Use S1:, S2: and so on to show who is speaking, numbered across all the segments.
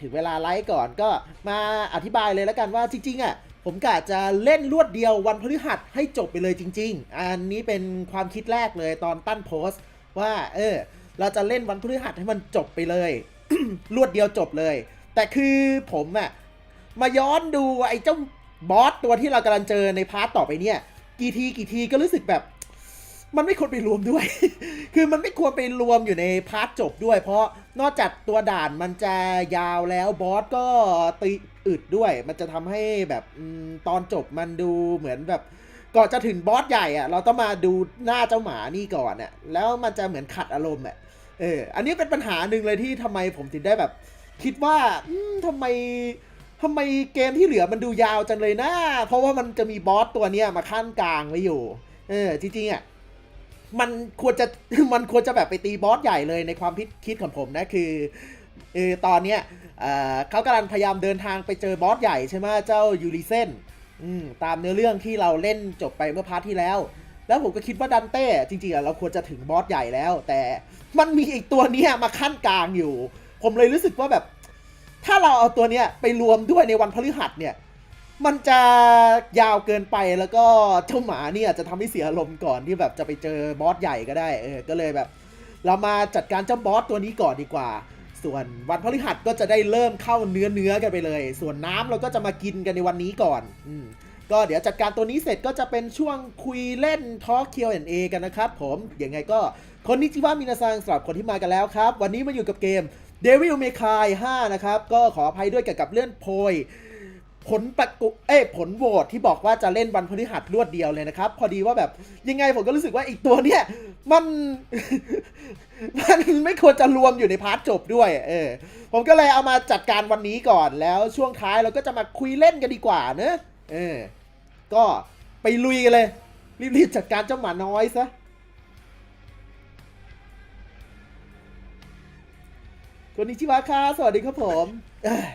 S1: ถึงเวลาไลฟ์ก่อนก็มาอธิบายเลยแล้วกันว่าจริงๆอะผมกะจะเล่นรวดเดียววันพฤหัสให้จบไปเลยจริง ๆ อันนี้เป็นความคิดแรกเลยตอนตั้นโพสต์ ว่าเออเราจะเล่นวันพฤหัสให้มันจบไปเลย รวดเดียวจบเลย แต่คือผมอะมาย้อนดูไอ้เจ้าบอสตัวที่เรากำลังเจอในพาร์ตต่อไปเนี่ย กี่ทีกี่ทีก็รู้สึกแบบ มันไม่ควรไปรวมด้วย คือมันไม่ควรไปรวมอยู่ในพาร์ทจบด้วย เพราะนอกจากตัวด่านมันจะยาวแล้วบอสก็ตีอึดด้วย มันจะทำให้แบบตอนจบมันดูเหมือนแบบก่อนจะถึงบอสใหญ่อะเราต้องมาดูหน้าเจ้าหมานี่ก่อนอะแล้วมันจะเหมือนขัดอารมณ์อะเออ อันนี้เป็นปัญหาหนึ่งเลยที่ทำไมผมถึงได้แบบ คิดว่าอืมทำไมทำไมเกมที่เหลือมันดูยาวจังเลยนะ เพราะว่ามันจะมีบอสตัวเนี้ยมาขั้นกลางไว้อยู่ เออ จริงๆอะ มันควรจะมันควรจะแบบไปตีบอสใหญ่เลยในความคิดคิดของผมนะคือเออตอนเนี้ยเเขากำลังพยายามเดินทางไปเจอบอสใหญ่ใช่ไหมเจ้ายูริเซนตามเนื้อเรื่องที่เราเล่นจบไปเมื่อพาร์ทที่แล้ว แล้วผมก็คิดว่าดันเต้จริงๆเราควรจะถึงบอสใหญ่แล้ว แต่มันมีอีกตัวเนี้ยมาขั้นกลางอยู่ ผมเลยรู้สึกว่าแบบ ถ้าเราเอาตัวเนี้ยไปรวมด้วยในวันพฤหัสเนี่ย มันจะยาวเกินไปแล้วก็เจ้าหมาเนี่ยจะทำให้เสียอารมณ์ก่อนที่แบบจะไปเจอบอสใหญ่ก็ได้เออก็เลยแบบ เรามาจัดการเจ้าบอสตัวนี้ก่อนดีกว่า ส่วนวันพฤหัสก็จะได้เริ่มเข้าเนื้อเนื้อกันไปเลย ส่วนน้ำเราก็จะมากินกันในวันนี้ก่อนอืมก็เดี๋ยวจัดการตัวนี้เสร็จก็จะเป็นช่วงคุยเล่นทอล์ก Q&A กันนะครับผมยังไงก็คนนิจิวามินาซังสำหรับคนที่มากันแล้วครับ วันนี้มาอยู่กับเกม Devil May Cry 5 นะครับ ก็ขออภัยด้วยเกี่ยวกับเลื่อนโพย ผลประกุเอ้ผลโหวตที่บอกว่าจะเล่นวันพฤหัสรวดเดียวเลยนะครับ พอดีว่าแบบยังไงผมก็รู้สึกว่าอีกตัวเนี้ยมัน มันไม่ควรจะรวมอยู่ในพาร์ทจบด้วย เออ ผมก็เลยเอามาจัดการวันนี้ก่อนแล้วช่วงท้ายเราก็จะมาคุยเล่นกันดีกว่าเนอะเออ ก็ไปลุยกันเลย รีบๆจัดการเจ้าหมาน้อยซะคนนี้ชิวาค่ะสวัสดีครับผมเอ้ย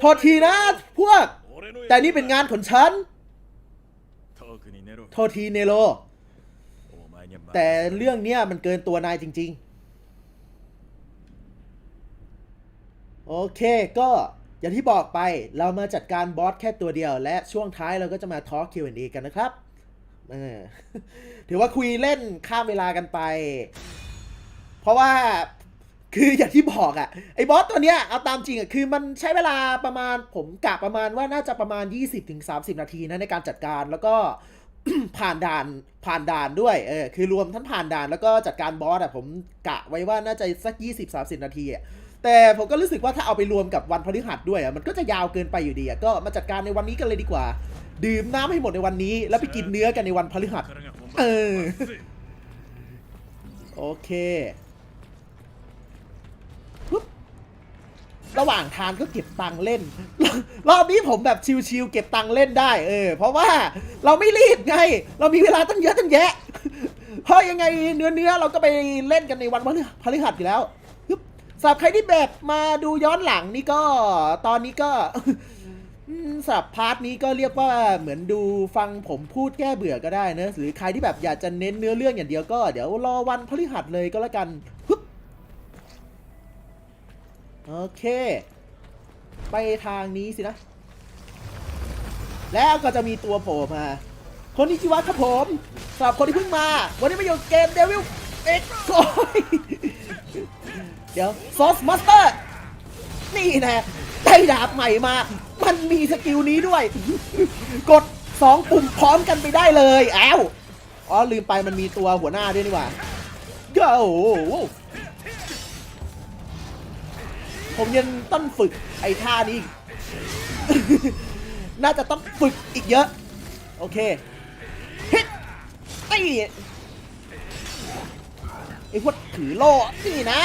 S1: โทษทีนะพวก แต่นี่เป็
S2: น
S1: งา
S2: น
S1: ของฉัน โทษทีเนโร แต่เรื่องเนี้ยมันเกินตัวนายจริง ๆ โอเคก็อย่างที่บอกไปเรามาจัดการบอสแค่ตัวเดียว และช่วงท้ายเราก็จะมาทอล์ก Q&A กันนะครับเออถือว่าคุยเล่นข้ามเวลากันไป เพราะว่า คืออย่างที่บอกอะไอ้บอสตัวเนี้ยเอาตามจริงอะคือมันใช้เวลาประมาณผมกะประมาณว่าน่าจะประมาณ 20-30 นาทีนะในการจัดการแล้วก็ผ่านด่านผ่านด่านด้วยเออคือรวมทั้งผ่านด่านแล้วก็จัดการบอสอะผมกะไว้ว่าน่าจะสัก 20-30 นาทีอะแต่ผมก็รู้สึกว่าถ้าเอาไปรวมกับวันพฤหัสด้วยอะมันก็จะยาวเกินไปอยู่ดีอะก็มาจัดการในวันนี้กันเลยดีกว่า ดื่มน้ำให้หมดในวันนี้ แล้วไปกินเนื้อกันในวันพฤหัส เออ โอเคปุ๊บ ระหว่างทานก็เก็บตังค์เล่น รอบนี้ผมแบบชิวๆเก็บตังค์เล่นได้เออ เพราะว่าเราไม่รีบไง เรามีเวลาตั้งเยอะตั้งแยะเพราะยังไงเนื้อเนื้อเราก็ไปเล่นกันในวันพฤหัสอยู่แล้วสำหรับใครที่แบบมาดูย้อนหลังนี่ก็ตอนนี้ก็สำหรับพาร์ทนี้ก็เรียกว่าเหมือนดูฟังผมพูดแก้เบื่อก็ได้นะหรือใครที่แบบอยากจะเน้นเนื้อเรื่องอย่างเดียวก็เดี๋ยวรอวันพฤหัสเลยก็แล้วกันปึ๊บ โอเค ไปทางนี้สินะ แล้วก็จะมีตัวโผล่มา คนที่ชื่อว่าครับผมสำหรับคนที่เพิ่งมา วันนี้มาอยู่เกมเดวิลเอ็กโอยเดี๋ยวซอสมาสเตอร์นี่นะได้ดาบใหม่มา มันมีสกิลนี้ด้วย กด 2 ปุ่มพร้อมกันไปได้เลย อ้าว อ๋อ ลืมไปมันมีตัวหัวหน้าด้วยนี่หว่าก็โอ้ ผมยังต้องฝึกไอ้ท่านี้ น่าจะต้องฝึกอีกเยอะ โอเคฮิตไอ้ไอ้พวกถือโล่นี่นะ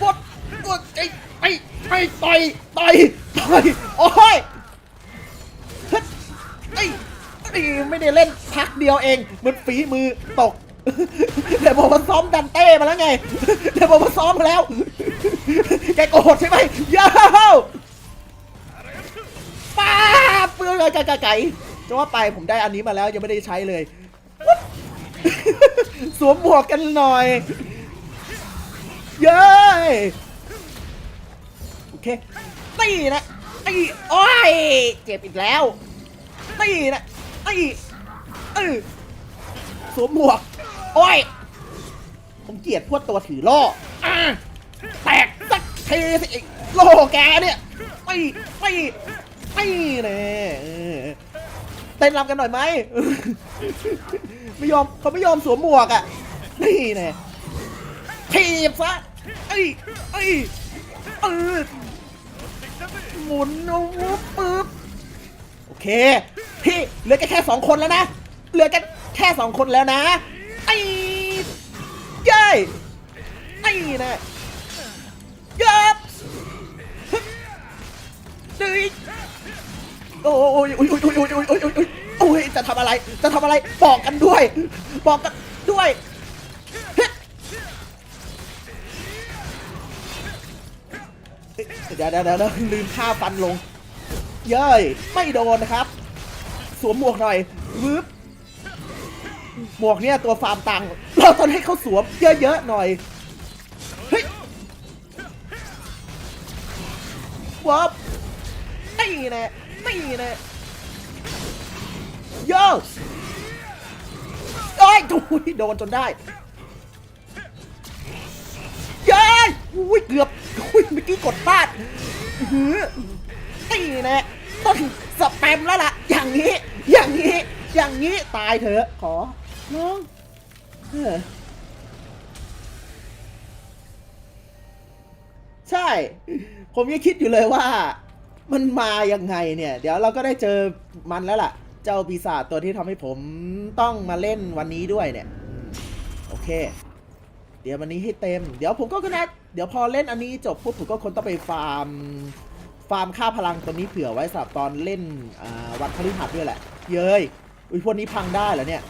S1: ปวดปวดไอ้ไอ้ไอ้ต่อยต่อยต่อยโอ้ยฮึดไอ้ไอ้ไม่ได้เล่นพักเดียวเองมันฝีมือตก เดี๋ยวบอกว่าซ้อมดันเต้มาแล้วไง เดี๋ยวบอกว่าซ้อมมาแล้ว แกโกรธใช่ไหมย้าวป้าเปลือยไก่ไก่ไก่จะว่าไปผมได้อันนี้มาแล้วยังไม่ได้ใช้เลย สวมหมวกกันหน่อย เย้โอเคตีนะตีโอ้ยเจ็บอีกแล้วตีนะตีเออสวมหมวก โอ้ย ผมเกลียดพวกตัวถือโล่อะแตกสักทีสิไอ้โล่แกเนี่ยไม่ไม่ไม่เนี่ยเออเต้นรำกันหน่อยไหม ไม่ยอมเขาไม่ยอมสวมหมวกอะ นี่แน่ถีบซะไอ้ไอ้เออหมุนเอาวุบปึ๊บโอเค พี่เหลือแค่แค่สองคนแล้วนะ เหลือกันแค่สองคนแล้วนะไอ้ เย้ยไอ้นะยับดึงโอ้ยโอ้ยโอ้ยโอ้ยโอ้ยโอ้ยโอ้ยโอ้ยโอ้ยจะทำอะไร จะทำอะไร บอกกันด้วย บอกกันด้วยเดี๋ยวเดี๋ยวเดี๋ยวลืมท่าฟันลง เย้ย ไม่โดนนะครับ สวมหมวกหน่อย วืบ หมวกเนี่ยตัวฟาร์มตังค์เราต้องให้เขาสวมเยอะๆหน่อยเฮ้ยวับนี่แน่นี่แน่โย่โอ้ยโอ้ยโดนจนได้เย้ยอุ้ยเกือบอุ้ยเมื่อกี้กดพลาดหือนี่แน่ต้องสแปมแล้วล่ะ อย่างนี้ อย่างนี้ อย่างนี้ ตายเถอะ ขอ น้องเออใช่ ผมยังคิดอยู่เลยว่า มันมายังไงเนี่ย เดี๋ยวเราก็ได้เจอมันแล้วล่ะ เจ้าปีศาจตัวที่ทำให้ผมต้องมาเล่นวันนี้ด้วยเนี่ย โอเค เดี๋ยววันนี้ให้เต็ม เดี๋ยวผมก็นะเดี๋ยวพอเล่นอันนี้จบปุ๊บผมก็คนต้องไปฟาร์ม ฟาร์มค่าพลังตัวนี้เผื่อไว้สำหรับตอนเล่นวันพฤหัสด้วยแหละ เย้ยอุ้ยพวกนี้พังได้เหรอเนี่ย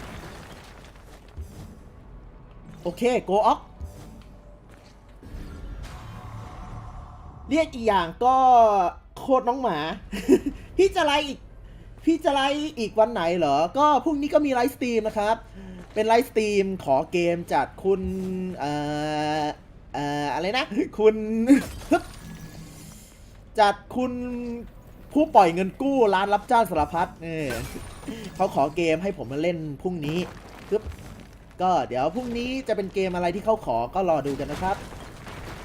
S1: โอเคโกออกเรียกอีกอย่างก็โคตรน้องหมา พี่จะไลฟ์อีก พี่จะไลฟ์อีกวันไหนเหรอ ก็พรุ่งนี้ก็มีไลฟ์สตรีมนะครับ เป็นไลฟ์สตรีมขอเกมจากคุณเอ่อเอ่ออะไรนะ คุณจัดคุณผู้ปล่อยเงินกู้ร้านรับจ้างสารพัดเนี่ยเขาขอเกมให้ผมมาเล่นพรุ่งนี้ปึ๊บ ก็เดี๋ยวพรุ่งนี้จะเป็นเกมอะไรที่เขาขอก็รอดูกันนะครับ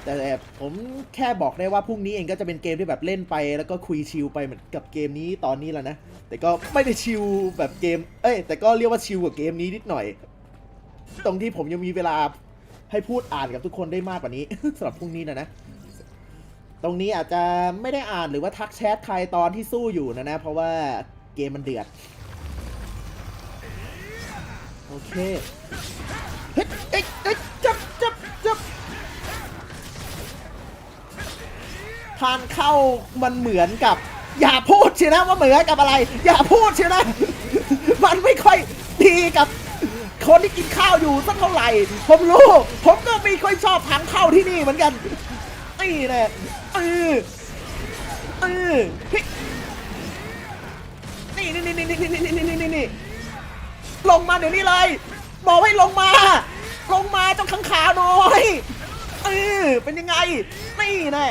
S1: แต่ผมแค่บอกได้ว่าพรุ่งนี้เองก็จะเป็นเกมที่แบบเล่นไป แล้วก็คุยชิลไปเหมือนกับเกมนี้ตอนนี้แหละนะ แต่ก็ไม่ได้ชิลแบบเกม เอ้ยแต่ก็เรียกว่าชิลกว่าเกมนี้นิดหน่อย ตรงที่ผมยังมีเวลาให้พูดอ่านกับทุกคนได้มากกว่านี้สำหรับพรุ่งนี้นะนะตรงนี้อาจจะไม่ได้อ่านหรือว่าทักแชทใครตอนที่สู้อยู่นะนะ เพราะว่าเกมมันเดือด อเคเฮ้ยเฮ้ยจับจับจับทานเข้ามันเหมือนกับ อย่าพูดเชียนะว่าเหมือนกับอะไร อย่าพูดเชียนะ มันไม่ค่อยดีกับคนที่กินข้าวอยู่สักเท่าไหร่ ผมรู้ ผมก็ไม่ค่อยชอบทานข้าวที่นี่เหมือนกันนี่แหละเออเออนี่นี่นี่นี่นี่นี่นี่าเดี๋ยวนี้เลย บอกให้ลงมา ลงมาจ้าขังขาหน่อยเออเป็นยังไง นี่แน่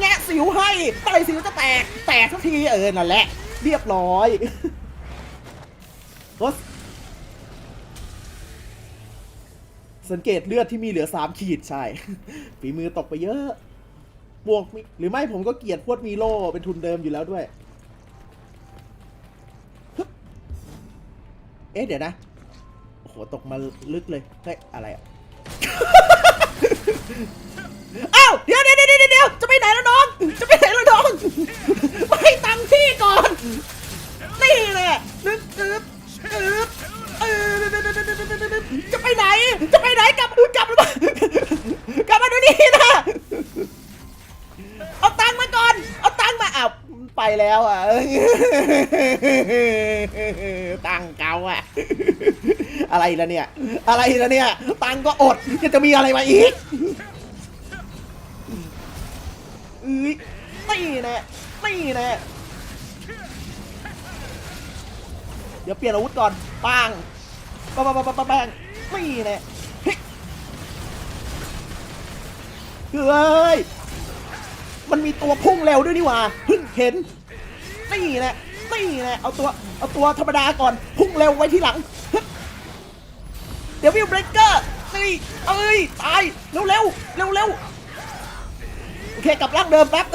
S1: แง่สิวให้ไตสิวจะแตก แตกสักทีเออ นั่นแหละ เรียบร้อยโอสังเกตเลือดที่มีเหลือสามขีดใช่ฝีมือตกไปเยอะ บวกหรือไม่ผมก็เกลียดพวดมีโลเป็นทุนเดิมอยู่แล้วด้วย เอ๊ะเดี๋ยวนะ โอ้โห ตกมาลึกเลย เฮ้ย อะไรอะ อ้าว เดี๋ยวเดี๋ยวเดี๋ยวเดี๋ยวจะไปไหนแล้วน้อง จะไปไหนแล้วน้องไปตังค์พี่ก่อน นี่แหละนึกอึบอึบเออจะไปไหน จะไปไหนกลับกลับมากลับมาดูนี่นะ เอาตังค์มาก่อน เอาตังค์มาอ้าวไปแล้วอะ ตังาอะ อะไรละเนี่ย อะไรละเนี่ย ตังก็อดยังจะมีอะไรมาอีกเอ้ยไม่แน่ไม่แน่เดี๋ยวเปลี่ยนอาวุธก่อนปังปะปะปะปะปะแบงไม่แน่เฮ้ยเฮ้ย มันมีตัวพุ่งเร็วด้วยนี่หว่าเพิ่งเห็นนี่แหละ นี่แหละเอาตัวเอาตัวธรรมดาก่อนพุ่งเร็วไว้ที่หลัง เดี๋ยววิวเบรกเกอร์นี่เอ้ยตายเร็วเร็วเร็วเร็วโอเคกลับร่างเดิมแป๊บ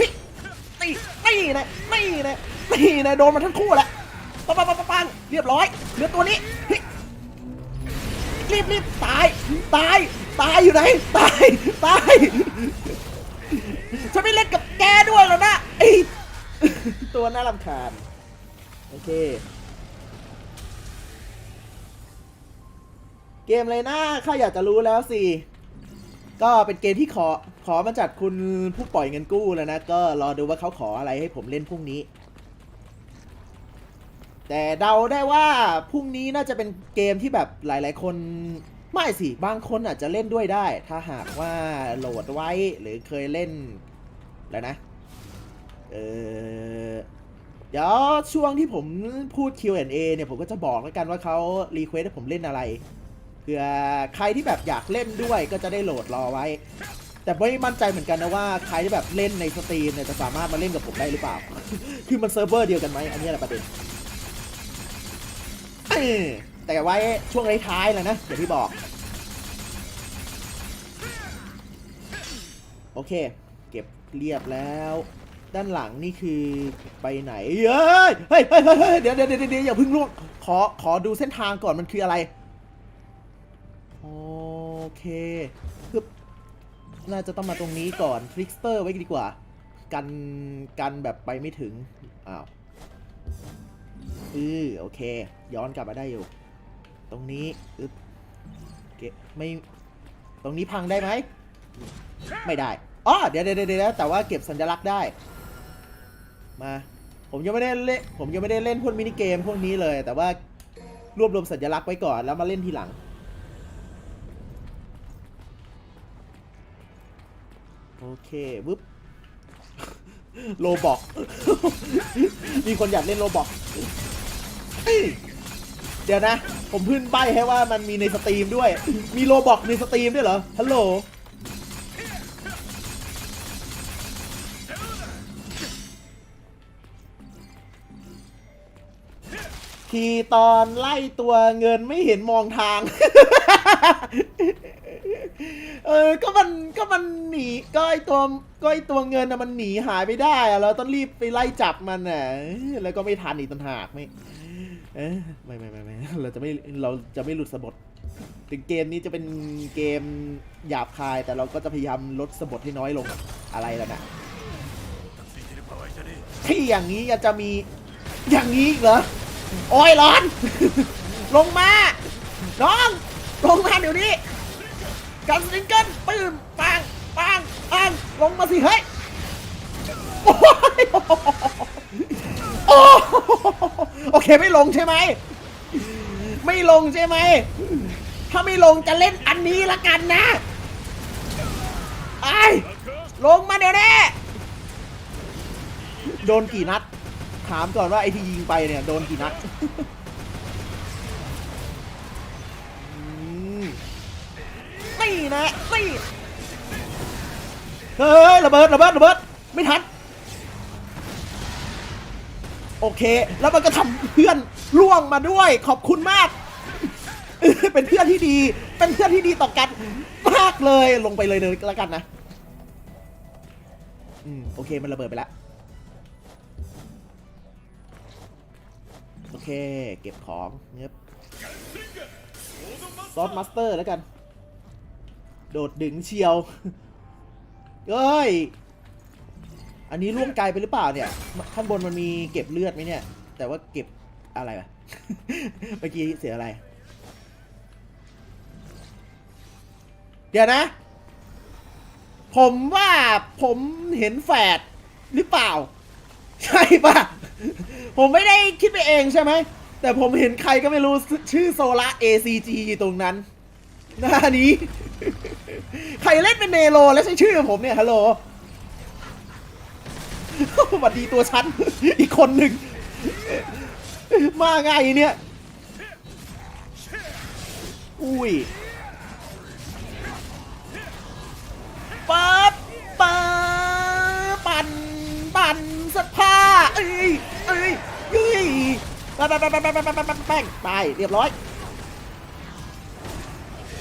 S1: นี่นี่แหละนี่แหละนี่แหละโดนมาทั้งคู่แหละปังปังปังปังปังเรียบร้อยเหลือตัวนี้รีบรีบตายตายตายอยู่ไหนตายตายฉันไม่เล่นกับแกด้วยแล้วนะไอ ตัวน่ารำคาญ โอเค เกมเลยนะข้าอยากจะรู้แล้วสิ ก็เป็นเกมที่ขอขอมาจากคุณผู้ปล่อยเงินกู้แล้วนะ ก็รอดูว่าเขาขออะไรให้ผมเล่นพรุ่งนี้ แต่เดาได้ว่าพรุ่งนี้น่าจะเป็นเกมที่แบบหลาย ๆ คนไม่สิ บางคนอาจจะเล่นด้วยได้ ถ้าหากว่าโหลดไว้หรือเคยเล่นแล้วนะ เออเดี๋ยวช่วงที่ผมพูด Q&A เนี่ยผมก็จะบอกแล้วกันว่าเขารีเควสให้ผมเล่นอะไรเผื่อใครที่แบบอยากเล่นด้วยก็จะได้โหลดรอไว้ แต่ไม่มั่นใจเหมือนกันนะว่าใครที่แบบเล่นในสตรีมเนี่ยจะสามารถมาเล่นกับผมได้หรือเปล่า คือมันเซิร์ฟเวอร์เดียวกันไหมอันนี้แหละประเด็นแต่ไว้ช่วงท้ายๆแล้วนะเดี๋ยวพี่บอก โอเค เก็บเรียบแล้ว ด้านหลังนี่คือไปไหนเฮ้ยเฮ้ยเฮ้ยเฮ้ยเฮ้ยเดี๋ยวเดี๋ยวเดี๋ยวเดี๋ยวอย่าเพิ่งล่วงขอขอดูเส้นทางก่อนมันคืออะไร โอเคคือน่าจะต้องมาตรงนี้ก่อนฟลิกสเตอร์ไว้ดีกว่า กันกันแบบไปไม่ถึงอ้าวอือโอเค ย้อนกลับมาได้อยู่ ตรงนี้อึ๊บเกไม่ตรงนี้พังได้ไหม ไม่ได้อ๋อเดี๋ยวเดี๋ยวเดี๋ยวแต่ว่าเก็บสัญลักษณ์ได้ มา ผมยังไม่ได้เล่นผมยังไม่ได้เล่นพวกมินิเกมพวกนี้เลย แต่ว่ารวบรวมสัญลักษณ์ไว้ก่อนแล้วมาเล่นทีหลังโอเคปึ๊บโลบอก มีคนอยากเล่นโลบอก เดี๋ยวนะ ผมพิ่งใบให้ว่ามันมีในสตรีมด้วย มีโลบอกในสตรีมด้วยเหรอ ฮัลโหล ทีตอนไล่ตัวเงินไม่เห็นมองทาง เออ ก็มันก็มันหนีก็ไอตัวก็ไอตัวเงินนะมันหนีหายไปได้อะเราต้องรีบไปไล่จับมันอะแล้วก็ไม่ทันอีกต่างหากไม่เออไม่ไม่ไม่ไม่เราจะไม่เราจะไม่หลุดสะบดถึงเกมนี้จะเป็นเกมหยาบคายแต่เราก็จะพยายามลดสะบดให้น้อยลงอะไรแล้วนะที่อย่างนี้จะมีอย่างนี้เหรอ โอ้ยร้อน ลงมา น้อง ลงมาเดี๋ยวนี้กันสลิงเกิลปื้มปังปังปังลงมาสิเฮ้ยโอ้ยโอ้โอเคไม่ลงใช่ไหม ไม่ลงใช่ไหม ถ้าไม่ลงจะเล่นอันนี้ละกันนะไอ้ลงมาเดี๋ยวนี้โดนกี่นัด ถามก่อนว่าไอที่ยิงไปเนี่ยโดนกี่นัดอืมนี่นะนี่เฮ้ยระเบิดระเบิดระเบิดไม่ทันโอเค แล้วมันก็ทำเพื่อนล่วงมาด้วย ขอบคุณมาก เป็นเพื่อนที่ดี เป็นเพื่อนที่ดีต่อกันมากเลยลงไปเลยเลยแล้วกันนะ อืม โอเค มันระเบิดไปแล้ว เค เก็บของเงียบซอสมาสเตอร์แล้วกัน โดดดึงเชียวเอ้ย อันนี้ล่วงไกลไปหรือเปล่าเนี่ย ข้างบนมันมีเก็บเลือดไหมเนี่ย แต่ว่าเก็บอะไรวะเมื่อกี้เสียอะไร เดี๋ยวนะ ผมว่าผมเห็นแฝดหรือเปล่า ใช่ปะ ผมไม่ได้คิดไปเองใช่ไหม แต่ผมเห็นใครก็ไม่รู้ชื่อโซล่า ACG อยู่ตรงนั้น หน้านี้ ใครเล่นเป็นเนโรแล้วใช้ชื่อผมเนี่ยฮัลโหลสวัสดีตัวฉัน อีกคนหนึ่ง มาไงเนี่ย อุ้ยปั๊บ ปั่นสักผ้า เอ้ยเอ้ยเอ้ยแป้งแป้งป้งป้งป้งป้งป้งแป้งตายเรียบร้อย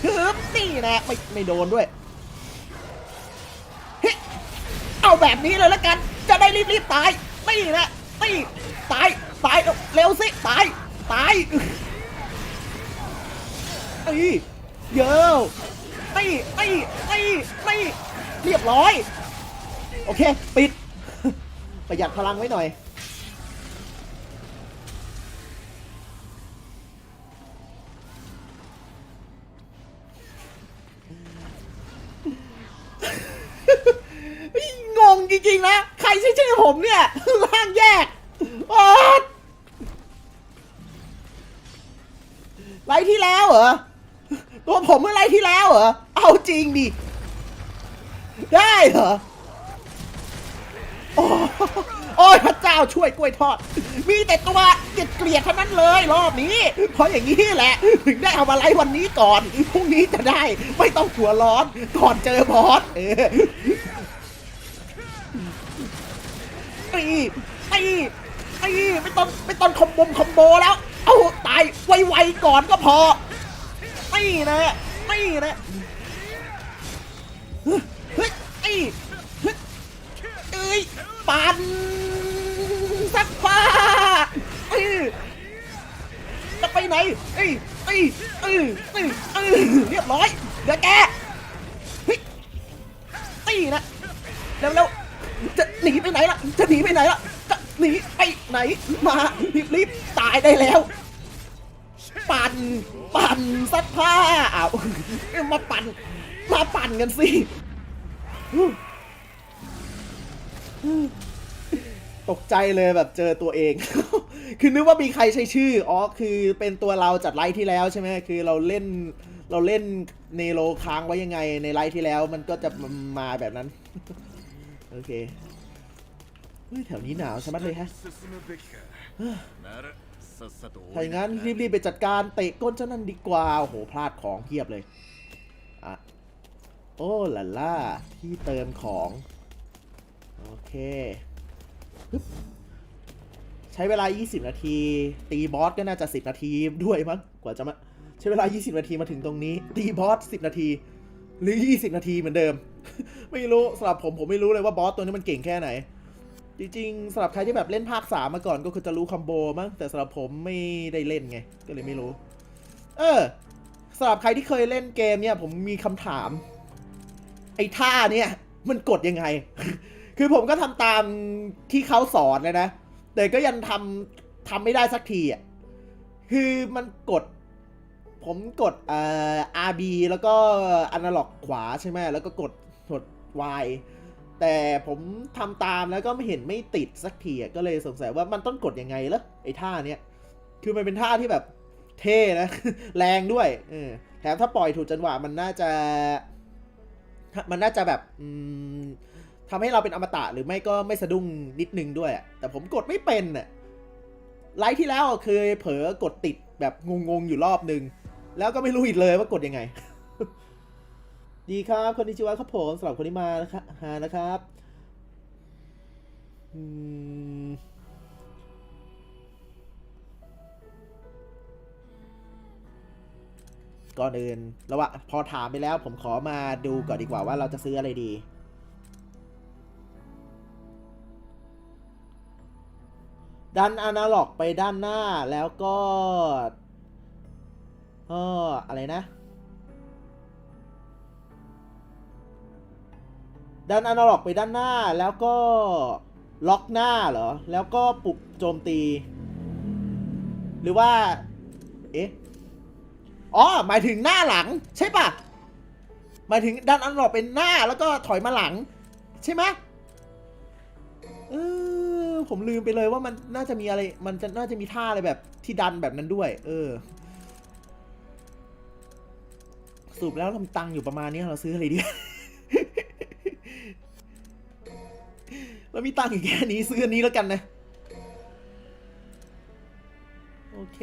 S1: ฮึบนี่แหละไม่ไม่โดนด้วยเฮ้ยเอาแบบนี้เลยแล้วกัน จะได้รีบๆตายนี่แหละนี่ตายตายเร็วสิตายตายไอ้ยเยอะไอ้ไอ้ไอ้ไอ้เรียบร้อย โอเค ปิด ประหยัดพลังไว้หน่อย งงจริงๆนะ ใครใช่ชื่อผมเนี่ยร่างแยกอดไลฟ์ที่แล้วเหรอ ตัวผมเมื่อไรที่แล้วเหรอ เอาจริงดิ ได้เหรอ โอ้ยพระเจ้าช่วยกล้วยทอด มีแต่ตัวเกลียดเกลียดเท่านั้นเลยรอบนี้ เพราะอย่างนี้แหละ ถึงได้เอามาไลฟ์วันนี้ก่อนพรุ่งนี้จะได้ไม่ต้องหัวร้อนก่อนเจอบอสเออตีตีตีไม่ต้องไม่ต้องคอมบมคอมโบแล้ว เอาตายไวๆก่อนก็พอไม่นะไม่นะเฮ้ยไอ้ ปันสักผ้าเอ้ยจะไปไหนเอ้ยเอ้ยเอ้ยเอ้ยเอ้ยเรียบร้อยเดี๋ยวแกเฮ้ยไอ้นะเร็วเร็วจะหนีไปไหนล่ะ จะหนีไปไหนล่ะ จะหนีไปไหนมารีบรีบๆตายได้แล้ว ปั่นปั่นซักผ้าอ้าวมาปั่นมาปั่นกันสิ ตกใจเลยแบบเจอตัวเอง คือนึกว่ามีใครใช้ชื่อ อ๋อ คือเป็นตัวเราจัดไลท์ที่แล้วใช่ไหม คือเราเล่น เราเล่นเนโรค้างไว้ยังไงในไลท์ที่แล้วมันก็จะมาแบบนั้น โอเคเฮ้ยแถวนี้หนาวใช่ไหมเลยฮะถ้าอย่างนั้นรีบๆไปจัดการเตะก้นเจ้านั่นดีกว่า โอ้โห พลาดของเพียบเลย อะ โอ้ล่าล่าที่เติมของ โอเค ใช้เวลา 20 นาที ตีบอสก็น่าจะ 10 นาทีด้วยมั้งกว่าจะมาใช้เวลา 20 นาทีมาถึงตรงนี้ ตีบอส 10 นาที หรือ 20 นาทีเหมือนเดิม ไม่รู้สำหรับผมผมไม่รู้เลยว่าบอสตัวนี้มันเก่งแค่ไหน จริงๆสำหรับใครที่แบบเล่นภาคสามมาก่อนก็คือจะรู้คอมโบมั้งแต่สำหรับผมไม่ได้เล่นไง ก็เลยไม่รู้ เออสำหรับใครที่เคยเล่นเกมเนี่ย ผมมีคำถาม ไอ้ท่าเนี่ย มันกดยังไง คือผมก็ทำตามที่เขาสอนนะนะ แต่ก็ยังทำทำไม่ได้สักทีอะ คือมันกด ผมกดเอ่อ RB แล้วก็อนาล็อกขวาใช่ไหมแล้วก็กดกด Y แต่ผมทำตามแล้วก็ไม่เห็นไม่ติดสักทีอะก็เลยสงสัยว่ามันต้องกดยังไงล่ะไอ้ท่าเนี้ย คือมันเป็นท่าที่แบบเท่นะ แรงด้วยเออแถมถ้าปล่อยถูกจังหวะมันน่าจะ มันน่าจะแบบ อืม ทำให้เราเป็นอมตะหรือไม่ก็ไม่สะดุ้งนิดนึงด้วย แต่ผมกดไม่เป็นอะไลฟ์ที่แล้วเคยเผลอกดติดแบบงงๆอยู่รอบนึง แล้วก็ไม่รู้อีกเลยว่ากดยังไง ดีครับคนนี้ชื่อว่าครับผมสำหรับคนที่มานะครับหานะครับอืมก่อนอื่นแล้วว่าพอถามไปแล้วผมขอมาดูก่อนดีกว่าว่าเราจะซื้ออะไรดี ดันอนาล็อกไปด้านหน้าแล้วก็เอออะไรนะ ดันอนาล็อกไปด้านหน้าแล้วก็ล็อกหน้าเหรอ แล้วก็ปลุกโจมตี หรือว่า เอ๊ะ อ๋อ หมายถึงหน้าหลัง ใช่ปะหมายถึงดันอนาล็อกเป็นหน้าแล้วก็ถอยมาหลัง ใช่ไหมเออ ผมลืมไปเลยว่ามันน่าจะมีอะไร มันจะน่าจะมีท่าอะไรแบบที่ดันแบบนั้นด้วย เออสรุปแล้วเรามีตังค์อยู่ประมาณนี้เราซื้ออะไรดี เรามีตังค์อยู่แค่นี้ซื้ออันนี้แล้วกันนะ โอเค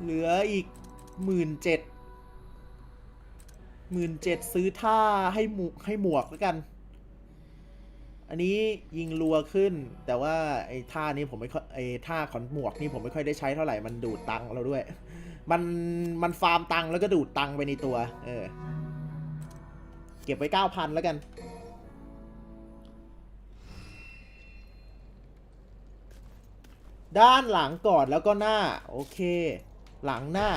S1: เหลืออีกหมื่นเจ็ด หมื่นเจ็ดซื้อท่าให้หมวกให้หมวกแล้วกัน อันนี้ยิงรัวขึ้น แต่ว่าไอ้ท่านี้ผมไม่ค่อยไอ้ท่าขอนหมวกนี่ผมไม่ค่อยได้ใช้เท่าไหร่มันดูดตังเราด้วย มันมันฟาร์มตังแล้วก็ดูดตังไปในตัว เออ เก็บไว้เก้าพันแล้วกันด้านหลังก่อนแล้วก็หน้า โอเค หลังหน้า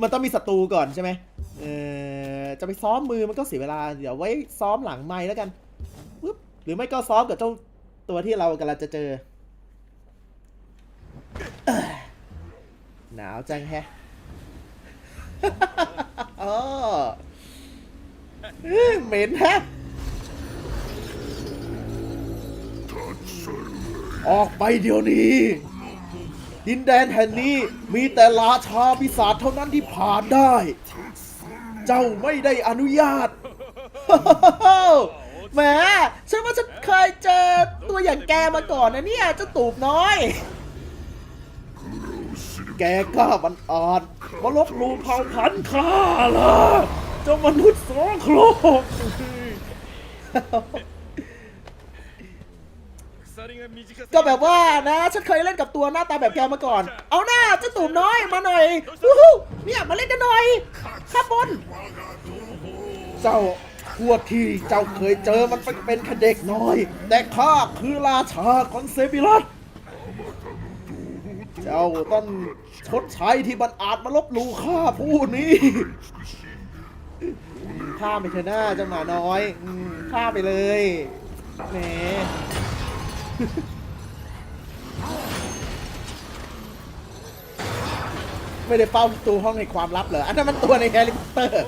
S1: มันต้องมีศัตรูก่อนใช่ไหม เออจะไปซ้อมมือมันก็เสียเวลา เดี๋ยวไว้ซ้อมหลังไม้แล้วกันปึ๊บหรือไม่ก็ซ้อมกับเจ้าตัวที่เรากำลังจะเจอ หนาวจังแฮะอ๋อเอ้ยเหม็นแฮะ ออกไปเดี๋ยวนี้ ดินแดนแห่งนี้มีแต่ราชาพิศาจเท่านั้นที่ผ่านได้ เจ้าไม่ได้อนุญาตแหมฉันว่าฉันเคยเจอตัวอย่างแกมาก่อนนะเนี่ยเจ้าตูบน้อย แกกล้าบันอ่าจมาลบลูเผาพันธุ์ข้าละเจ้ามนุษย์สองโครก ก็แบบว่านะ ฉันเคยเล่นกับตัวหน้าตาแบบแกมาก่อน เอาหน้าเจ้าตูบน้อยมาหน่อยวู้ฮู้เนี่ยมาเล่นกันหน่อยข้าบน เจ้าทั่วที่เจ้าเคยเจอมันเป็นเป็นแค่เด็กน้อย แต่ข้าคือราชาของเซบิรัสเจ้าต้องชดใช้ที่บันอาจมาลบลู่ข้าผู้นี้ฆ่าไปเถอะหน้าเจ้าหมาน้อยอืมฆ่าไปเลยแหม ไม่ได้เป้าตูห้องในความลับเหรอ อันนั้นมันตัวในแฮร์รี่พอตเตอร์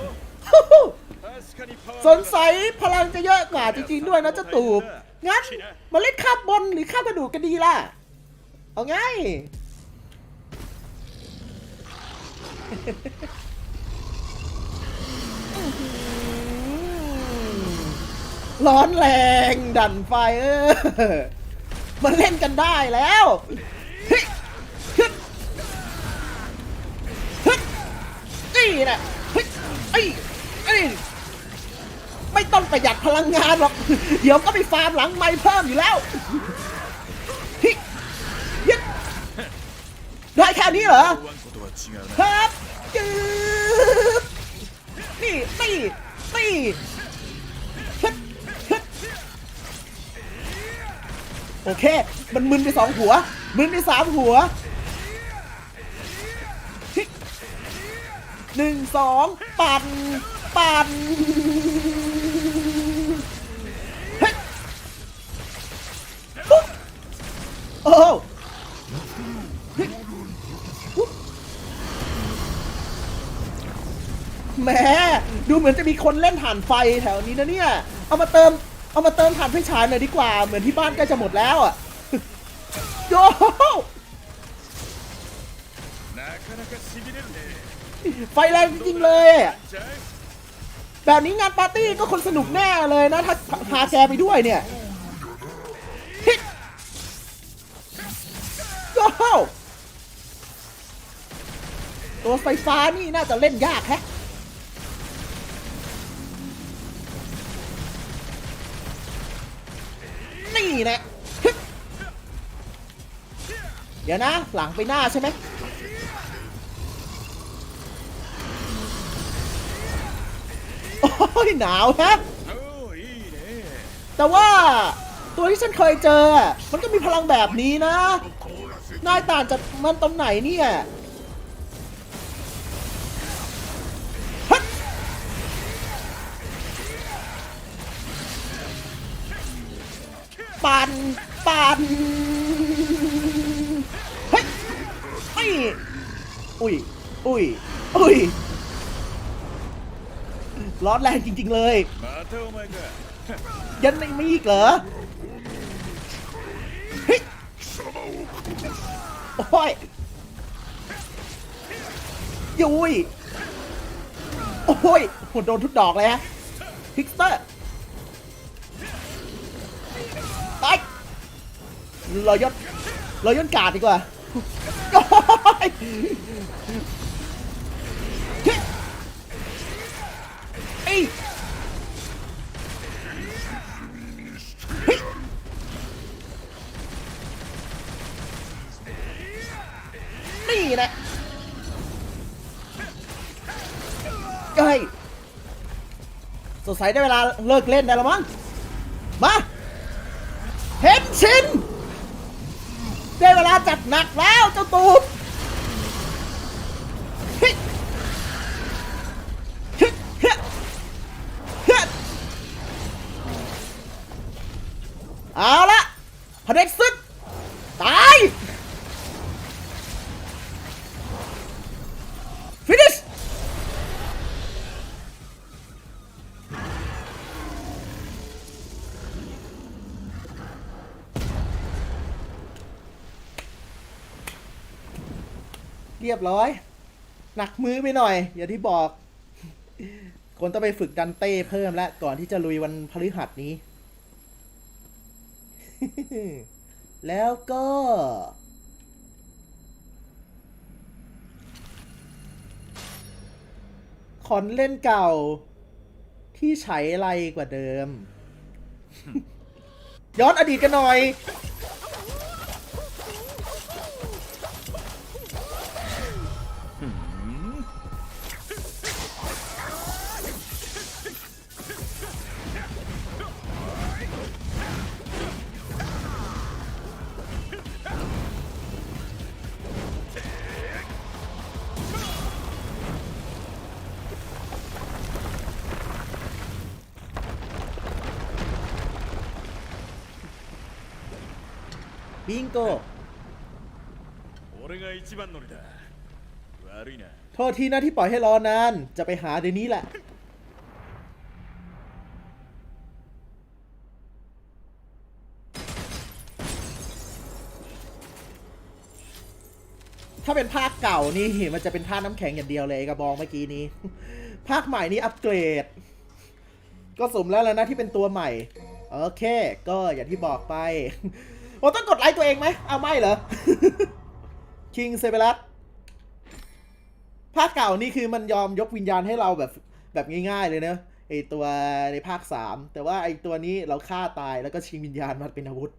S1: สงสัยพลังจะเยอะกว่าจริงๆด้วยนะเจ้าตูบ งั้นมาเล่นข้ามบนหรือข้ามกระดูกกันดีล่ะ เอาไง ร้อนแรงดันไฟเออ มันเล่นกันได้แล้วฮึฮึฮึนี่แหละฮึไอ้ไอ้ไม่ต้องประหยัดพลังงานหรอก เดี๋ยวก็ไปฟาร์มหลังไม่เพิ่มอยู่แล้วฮิยึดได้แค่นี้เหรอครับจืดนี่นี่นี่ โอเค มันมึนไปสองหัว มึนไปสามหัวหนึ่งสองปั่น ปั่นฮ้ยปุ๊บโอ้แหมดูเหมือนจะมีคนเล่นถ่านไฟแถวนี้นะเนี่ย เอามาเติม เอามาเติมถ่านไฟฉายหน่อยดีกว่า เหมือนที่บ้านใกล้จะหมดแล้วอะโย่ไฟแรงจริงๆเลย แบบนี้งานปาร์ตี้ก็คนสนุกแน่เลยนะ ถ้าพาแกไปด้วยเนี่ยโย่ตัวไฟฟ้านี่น่าจะเล่นยากแฮะี่แหละเดี๋ยวนะ หลังไปหน้าใช่ไหมโอ้ยหนาวฮะแต่ว่าตัวที่ฉันเคยเจอ มันก็มีพลังแบบนี้นะ นายต่างจากมันตรงไหนเนี่ย ปันปันเฮ้ยเฮ้ยอุ้ยอุ้ยอุ้ยร้อนแรงจริง ๆ เลยยันไม่ไม่อีกเหรอเฮ้ยโอ้ยยุ้ยโอ้ยโดนทุกดอกเลยฮะพิกเตอร์ รายศเรายศกาดดีกว่าเฮ้ยนี่แหละเฮ้ยสดใสได้เวลาเลิกเล่นได้แล้วมั้ง มา เห็นชิน เวลาจัดหนักแล้วเจ้าตูบ เรียบร้อย หนักมือไปหน่อย อย่างที่บอก คนต้องไปฝึกดันเต้เพิ่มแล้วก่อนที่จะลุยวันพฤหัสนี้ แล้วก็ขอนเล่นเก่า ที่ใช้อะไรกว่าเดิม ย้อนอดีตกันหน่อย บิงโก
S3: 俺が一番乗りだ悪いな
S1: โทษทีนะที่ปล่อยให้รอนาน จะไปหาเดี๋ยวนี้แหละ ถ้าเป็นภาคเก่านี่มันจะเป็นท่าน้ำแข็งอย่างเดียวเลยไอ้กระบองเมื่อกี้นี้ ภาคใหม่นี้อัปเกรด ก็สมแล้วแล้วนะที่เป็นตัวใหม่ โอเค ก็อย่างที่บอกไป ผมต้องกดไลค์ตัวเองไหมเอาไม่เหรอ คิงเซเบรัสภาคเก่านี่คือมันยอมยกวิญญาณให้เราแบบแบบง่าย ๆ เลยเนะไอตัวในภาคสามแต่ว่าไอตัวนี้เราฆ่าตายแล้วก็ชิงวิญญาณมาเป็นอาวุธ